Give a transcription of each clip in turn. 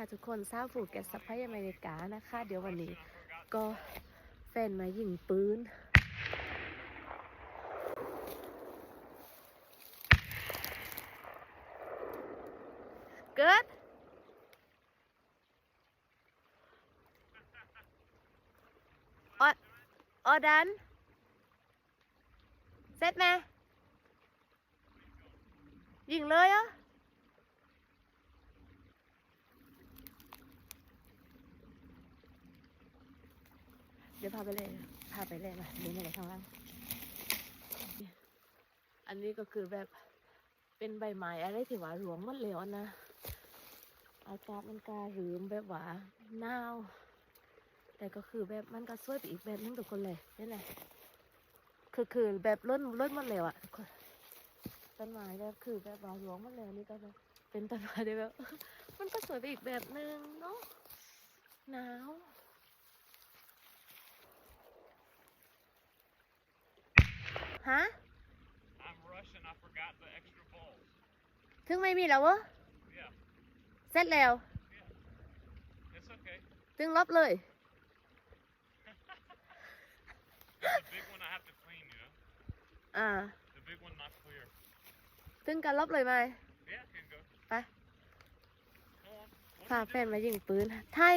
ค่ะทุกคนทราบฝูแกสไปอเมริกานะคะ เดี๋ยววันนี้ก็แฟนมายิงปืนเกิดออออดันเสร็จไหมยิงเลยอะ เดี๋ยวพาไปเลยพาไปเลยมาเดี๋ยวนี่แหละข้างล่าง อันนี้ก็คือแบบเป็นใบไม้อะไรที่ว่าหลวงหมดแล้วนะ อากาศมันกาหืมแบบว่าหนาว แต่ก็คือแบบมันก็สวยไปอีกแบบนึงทุกคนเลยนี่แหละคือคือแบบล้นล้นหมดแล้วอะต้นไม้แบบคือแบบว่าหลวงหมดแล้วนี่ก็แบบเป็นต้นไม้ที่แบบ มันก็สวยไปอีกแบบนึงเนาะหนาว ฮะ I'm Russian. I forgot the extra balls. ถึงไม่มีแล้วเวะ Yeah, เสร็จแล้ว it's okay. ถึงลบเลย There's a big one I have to clean, you know. อ่า The big one not clear. ถึงกันลบเลยไหม Yeah, can go. ไป Go on. What พา are you แฟนมายิงปืนถ่าย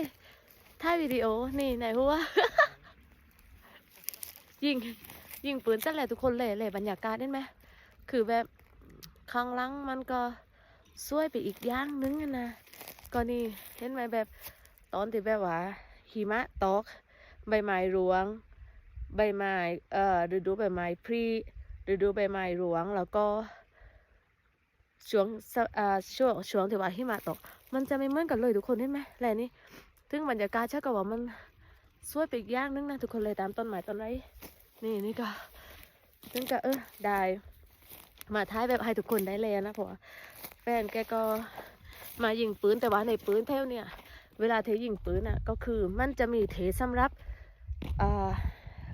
ถ่ายวิดีโอ นี่ไหนหัว ยิง ยิงปืนเสร็จแล้วทุกคนเลยเลยบรรยากาศเห็นไหมคือแบบข้างหลังมันก็สวยไปอีกอย่างนึงนะก็นี่เห็นไหมแบบตอนที่แบบว่าหิมะตกใบไม้ร่วง ใบไม้เอ่อฤดูใบไม้พรีฤดูใบไม้ร่วงแล้วก็ช่วงอ่าช่วงช่วงที่ว่าหิมะตก มันจะไม่เหมือนกันเลยทุกคนเห็นไหมแหละนี่ถึงบรรยากาศเช่ากับว่ามันสวยไปอีกอย่างนึงนะทุกคนเลยตามต้นไม้ต้นไร นี่นี่ก็ถึงก็เออได้ มาท้ายแบบให้ทุกคนได้เลยนะเพราะว่าแฟนแกก็มายิงปืนแต่ว่าในปืนเท่าเนี่ย เวลาเทยิงปืนอะก็คือมันจะมีเทสำหรับอ่า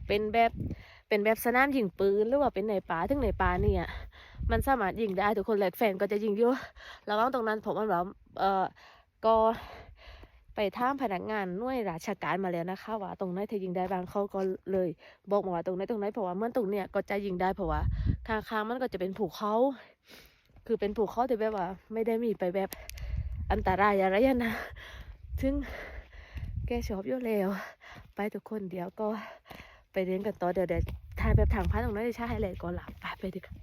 เป็นแบบเป็นแบบสนามยิงปืนหรือว่าเป็นในป่าถึงในป่าเนี่ย มันสามารถยิงได้ทุกคนแหลกแฟนก็จะยิงอยู่ระหว่างตรงนั้นผมว่าเราเอ่อก็ ไปถามพนักงานหน่วยราชการมาแล้วนะคะว่าตรงไหนเธอยิงได้บางเขาก็เลยบอกมาว่าตรงไหนตรงไหนเพราะว่าเมื่อตรงเนี้ยก็จะยิงได้เพราะว่าข้างๆมันก็จะเป็นภูเขาคือเป็นภูเขาที่แบบว่า ไม่ได้มีไปแบบอันตรายอะไรนะถึงแกชอบอยู่แล้วไปทุกคนเดี๋ยวก็ไปเรียนกันต่อเดี๋ยวเดี๋ยวถ่ายแบบทางพันตรงนั้นจะใช่เลยก่อนหลับไปไปดีกว่า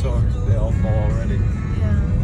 So they all fall already. Yeah.